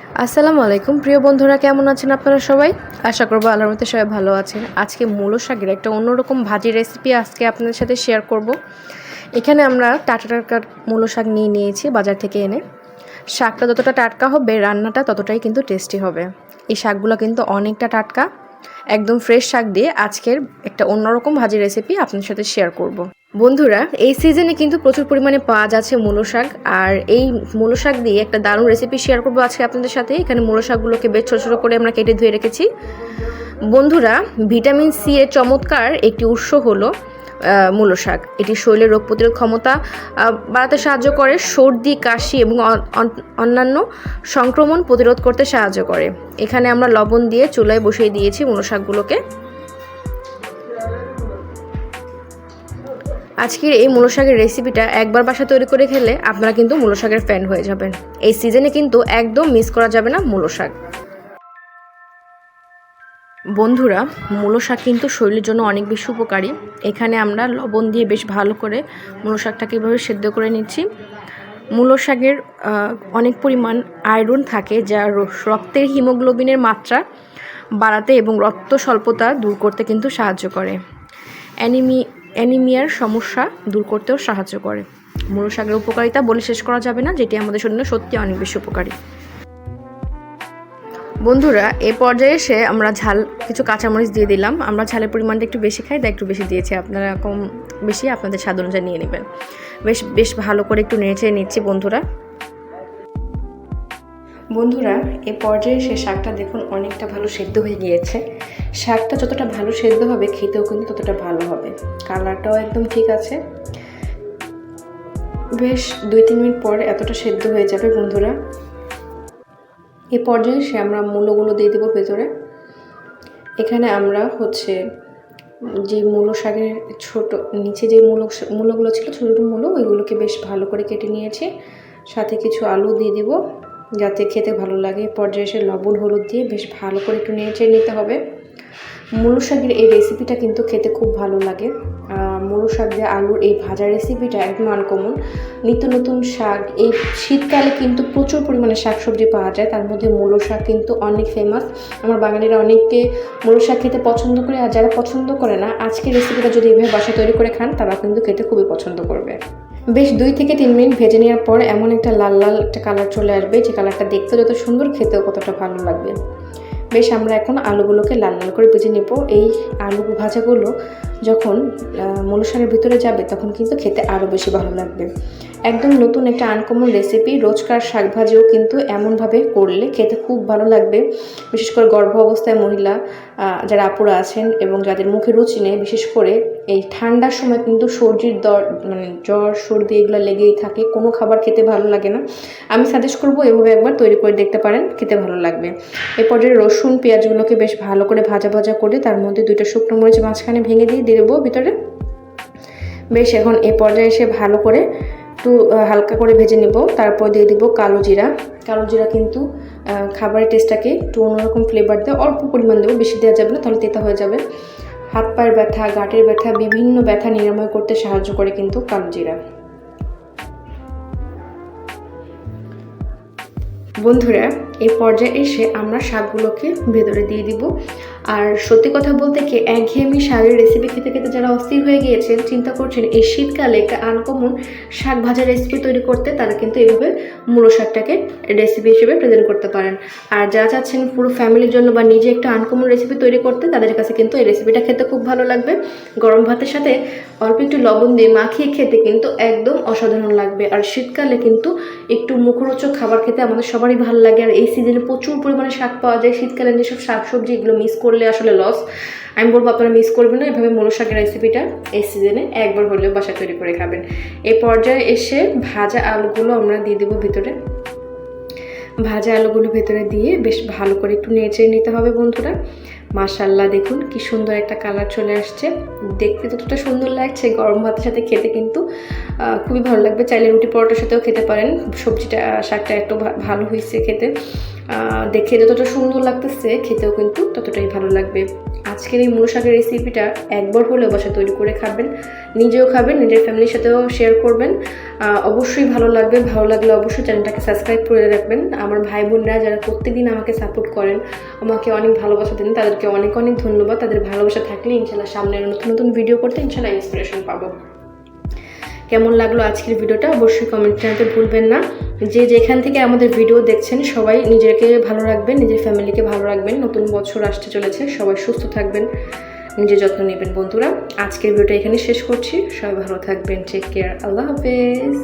আসসালামু আলাইকুম। প্রিয় বন্ধুরা, কেমন আছেন আপনারা সবাই? আশা করব আল্লাহর মধ্যে সবাই ভালো আছেন। আজকে মূলো শাকের একটা অন্যরকম ভাজি রেসিপি আজকে আপনাদের সাথে শেয়ার করব। এখানে আমরা টাটা টাটকা মূলো শাক নিয়ে নিয়েছি বাজার থেকে এনে। শাকটা যতটা টাটকা হবে, রান্নাটা ততটাই কিন্তু টেস্টি হবে। এই শাকগুলো কিন্তু অনেকটা টাটকা, একদম ফ্রেশ শাক দিয়ে আজকের একটা অন্যরকম ভাজি রেসিপি আপনাদের সাথে শেয়ার করব। বন্ধুরা, এই সিজনে কিন্তু প্রচুর পরিমাণে পাওয়া যাচ্ছে মূলো শাক, আর এই মূলো শাক দিয়ে একটা দারুণ রেসিপি শেয়ার করব আজকে আপনাদের সাথে। এখানে মূলো শাকগুলোকে বেশ ছোটো ছোটো করে আমরা কেটে ধুয়ে রেখেছি। বন্ধুরা ভিটামিন সি এর চমৎকার একটি উৎস হলো মূলো শাক। এটি শরীরের রোগ প্রতিরোধ ক্ষমতা বাড়াতে সাহায্য করে, সর্দি, কাশি এবং অন্যান্য সংক্রমণ প্রতিরোধ করতে সাহায্য করে। এখানে আমরা লবণ দিয়ে চুলায় বসিয়ে দিয়েছি মূলো শাকগুলোকে। আজকের এই মূলো শাকের রেসিপিটা একবার বাসা তৈরি করে খেলে আপনারা কিন্তু মূলো শাকের ফ্যান হয়ে যাবেন। এই সিজনে কিন্তু একদম মিস করা যাবে না মূলো শাক বন্ধুরা মূলো শাক কিন্তু শরীরের জন্য অনেক বেশি উপকারী। এখানে আমরা লবণ দিয়ে বেশ ভালো করে মূলো শাকটাকে এভাবে সেদ্ধ করে নিচ্ছি। মূলো শাকের অনেক পরিমাণ আয়রন থাকে যা রক্তের হিমোগ্লোবিনের মাত্রা বাড়াতে এবং রক্ত স্বল্পতা দূর করতে কিন্তু সাহায্য করে। অ্যানিমি অ্যানিমিয়ার সমস্যা দূর করতেও সাহায্য করে। মূলো শাকের উপকারিতা বলে শেষ করা যাবে না, যেটি আমাদের শরীরে সত্যি অনেক বেশি উপকারী। বন্ধুরা, এ পর্যায়ে এসে আমরা ঝাল, কিছু কাঁচামরিচ দিয়ে দিলাম। আমরা ঝালের পরিমাণটা একটু বেশি খাই, তাই একটু বেশি দিয়েছি। আপনারা কম বেশি আপনাদের স্বাদ অনুযায়ী নিয়ে নেবেন। বেশ বেশ ভালো করে একটু নেড়ে নিচ্ছি বন্ধুরা। বন্ধুরা, এ পর্যায়ে সে শাকটা দেখুন অনেকটা ভালো সেদ্ধ হয়ে গিয়েছে। শাকটা যতটা ভালো সেদ্ধ হবে, খেতেও কিন্তু ততটা ভালো হবে। কালারটাও একদম ঠিক আছে। বেশ দুই তিন মিনিট পরে এতটা সেদ্ধ হয়ে যাবে বন্ধুরা। এ পর্যায়ে সে আমরা মূলোগুলো দিয়ে দেবো ভেতরে। এখানে আমরা হচ্ছে যে মূলো শাকের ছোট, নিচে যে মূলো মূলোগুলো ছিল ছোটো ছোটো মূলো, ওইগুলোকে বেশ ভালো করে কেটে নিয়েছি। সাথে কিছু আলু দিয়ে দিব, যাতে খেতে ভালো লাগে। পর্যায়ে এসে লবণ, হলুদ দিয়ে বেশ ভালো করে একটু নেড়ে নিতে হবে। মূলো শাকের এই রেসিপিটা কিন্তু খেতে খুব ভালো লাগে। মূলো শাক দিয়ে আলুর এই ভাজা রেসিপিটা একদম আনকমন নিত্য নতুন শাক, এই শীতকালে কিন্তু প্রচুর পরিমাণে শাকসবজি পাওয়া যায়, তার মধ্যে মূলো শাক কিন্তু অনেক ফেমাস আমার বাঙালিরা অনেককে মূলো শাক খেতে পছন্দ করে আর যারা পছন্দ করে না আজকের রেসিপিটা যদি এভাবে বাসা তৈরি করে খান তারা কিন্তু খেতে খুবই পছন্দ করবে। বেশ দুই থেকে তিন মিনিট ভেজে নেওয়ার পর এমন একটা লাল লাল একটা কালার চলে আসবে, যে কালারটা দেখতে যত সুন্দর, খেতেও কতটা ভালো লাগবে। বেশ আমরা এখন আলুগুলোকে লাল লাল করে ভেজে নেব। এই আলু ভাজাগুলো যখন মূল ভিতরে যাবে, তখন কিন্তু খেতে আরও বেশি ভালো লাগবে। একদম নতুন একটা আনকমন রেসিপি রোজকার শাক ভাজিও কিন্তু এমনভাবে করলে খেতে খুব ভালো লাগবে। বিশেষ করে গর্ভ অবস্থায় মহিলা যারা আপুরা আছেন এবং যাদের মুখে রুচি নেই, বিশেষ করে এই ঠান্ডার সময় কিন্তু সর্দির দর মানে জ্বর, সর্দি এগুলো লেগেই থাকে, কোনো খাবার খেতে ভালো লাগে না। আমি সাজেস্ট করব এভাবে একবার তৈরি করে দেখতে পারেন, খেতে ভালো লাগবে। এ পর্যায়ে রসুন, পেঁয়াজগুলোকে বেশ ভালো করে ভাজা ভাজা করে তার মধ্যে দুইটা শুকনো মরিচ মাঝখানে ভেঙে দিয়ে দিয়ে দেবো ভিতরে। বেশ, এখন এ পর্যায়ে এসে ভালো করে একটু হালকা করে ভেজে নেব। তারপর দিয়ে দিব কালো জিরা। কালো জিরা কিন্তু খাবারের টেস্টটাকে একটু অন্যরকম ফ্লেভার দেয়। অল্প পরিমাণ দেবো, বেশি দেওয়া যাবে না, তাহলে তেতা হয়ে যাবে। হাত পায়ের ব্যথা, গাঁটের ব্যথা, বিভিন্ন ব্যথা নিরাময় করতে সাহায্য করে কিন্তু কালো জিরা। বন্ধুরা এই পর্যায়ে এসে আমরা শাকগুলোকে ভেতরে দিয়ে দিব। আর সত্যি কথা বলতে কি, একঘেয়েমি শাকের রেসিপি খেতে খেতে যারা অস্থির হয়ে গিয়েছেন, চিন্তা করছেন এই শীতকালে একটা আনকমন শাক ভাজা রেসিপি তৈরি করতে, তারা কিন্তু এইভাবে মূলো শাকটাকে রেসিপি হিসেবে প্রেজেন্ট করতে পারেন। আর যারা চাচ্ছেন পুরো ফ্যামিলির জন্য বা নিজে একটা আনকমন রেসিপি তৈরি করতে, তাদের কাছে কিন্তু এই রেসিপিটা খেতে খুব ভালো লাগবে। গরম ভাতের সাথে অল্প একটু লবণ দিয়ে মাখিয়ে খেতে কিন্তু একদম অসাধারণ লাগবে। আর শীতকালে কিন্তু একটু মুখরোচক খাবার খেতে আমাদের সবারই ভালো লাগে। আর এই সিজনে প্রচুর পরিমাণে শাক পাওয়া যায়। শীতকালে যেসব শাকসবজি এগুলো মিস করলে আসলে লস আমি বলব আপনারা মিস করবেন না, এভাবে মূলো শাকের রেসিপিটা এই সিজনে একবার হলেও বাসা তৈরি করে খাবেন। এই পর্যায়ে এসে ভাজা আলুগুলো আমরা দিয়ে দেবো ভিতরে। ভাজা আলুগুলো ভেতরে দিয়ে বেশ ভালো করে একটু নেড়ে নিতে হবে বন্ধুরা। মাশাল্লাহ দেখুন কি সুন্দর একটা কালার চলে আসছে। দেখতে যতটা সুন্দর লাগছে, গরম ভাতের সাথে খেতে কিন্তু খুবই ভালো লাগবে। চাইলে রুটি পরোটার সাথেও খেতে পারেন। সবজিটা, শাকটা একটু ভালো হয়েছে খেতে। দেখে যতটা সুন্দর লাগতেছে, খেতেও কিন্তু ততটাই ভালো লাগবে। আজকের এই মূল শাকের রেসিপিটা একবার হলেও বাসা তৈরি করে খাবেন। নিজেও খাবেন, নিজের ফ্যামিলির সাথেও শেয়ার করবেন। অবশ্যই ভালো লাগবে, ভালো লাগলে অবশ্যই চ্যানেলটাকে সাবস্ক্রাইব করে রাখবেন। আমার ভাই বোনরা যারা প্রত্যেকদিন আমাকে সাপোর্ট করেন, আমাকে অনেক ভালোবাসা দেন, তাদেরকে অনেক অনেক ধন্যবাদ। তাদের ভালোবাসা থাকলে ইনশাল্লাহ সামনে নতুন নতুন ভিডিও করতে ইনশাল্লাহ ইন্সপিরেশন পাবো। কেমন লাগল আজকের ভিডিওটা অবশ্যই কমেন্ট জানাতে ভুলবেন না। যে যেখান থেকে আমাদের ভিডিও দেখছেন, সবাই নিজেকে ভালো রাখবেন, নিজের ফ্যামিলিকে ভালো রাখবেন। নতুন বছর আসতে চলেছে, সবাই সুস্থ থাকবেন, নিজের যত্ন নেবেন বন্ধুরা। আজকের ভিডিওটা এখানে শেষ করছি, সবাই ভালো থাকবেন টেক কেয়ার আল্লাহ হাফেজ।